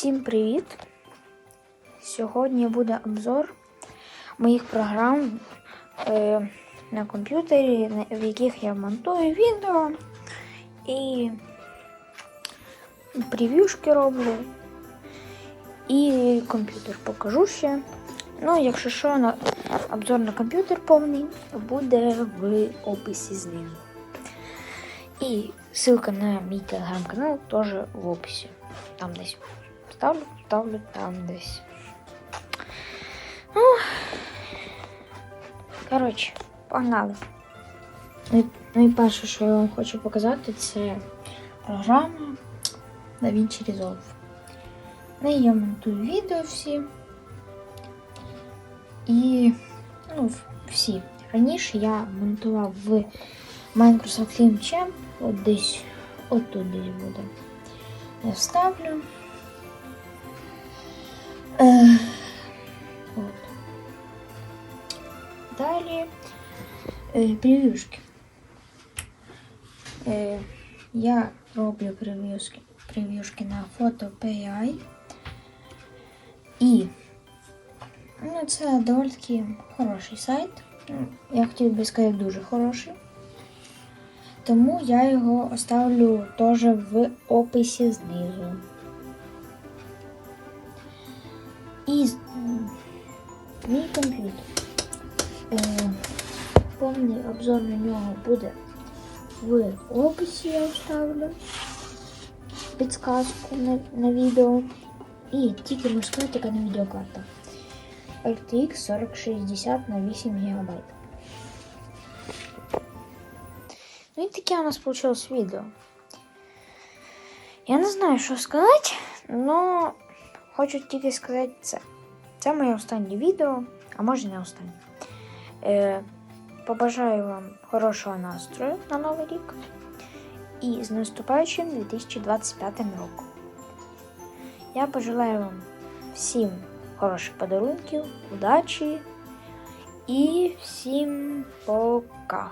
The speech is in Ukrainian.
Всім привіт! Сьогодні буде обзор моїх програм е, на комп'ютері, в яких я монтую відео і прев'юшки роблю. І комп'ютер покажу ще. Ну, якщо що, на обзор на комп'ютер повний буде в описі знизу. І ссылка на мій телеграм-канал теж в описі. Там десь. Ставлю, ставлю там десь. Ну, коротше, погнали. Ну і- Ну і перше, що я вам хочу показати, це програма DaVinci Resolve. В неї я монтую відео всі. І ну, всі. Раніше я монтував в Microsoft Team от десь, от тут десь буде. Я вставлю. От. Далі е, прев'юшки. Е, я роблю прев'юшки, прев'юшки на Photo.pi. І ну, це доволі таки хороший сайт. Я хотів би сказати дуже хороший. Тому я його оставлю теж в описі знизу. І з- м, мій комп'ютер. Е, повний обзор на нього буде в описі, я вставлю підсказку на, на відео. І тільки можу сказати, яка на відеокарта. RTX 4060 на 8 ГБ. Ну і таке у нас получилось відео. Я не знаю, що сказати, але хочу тільки сказати це. Це моє останнє відео, а може не останнє. Е, побажаю вам хорошого настрою на Новий рік і з наступаючим 2025 роком. Я бажаю вам всім хороших подарунків, удачі і всім пока!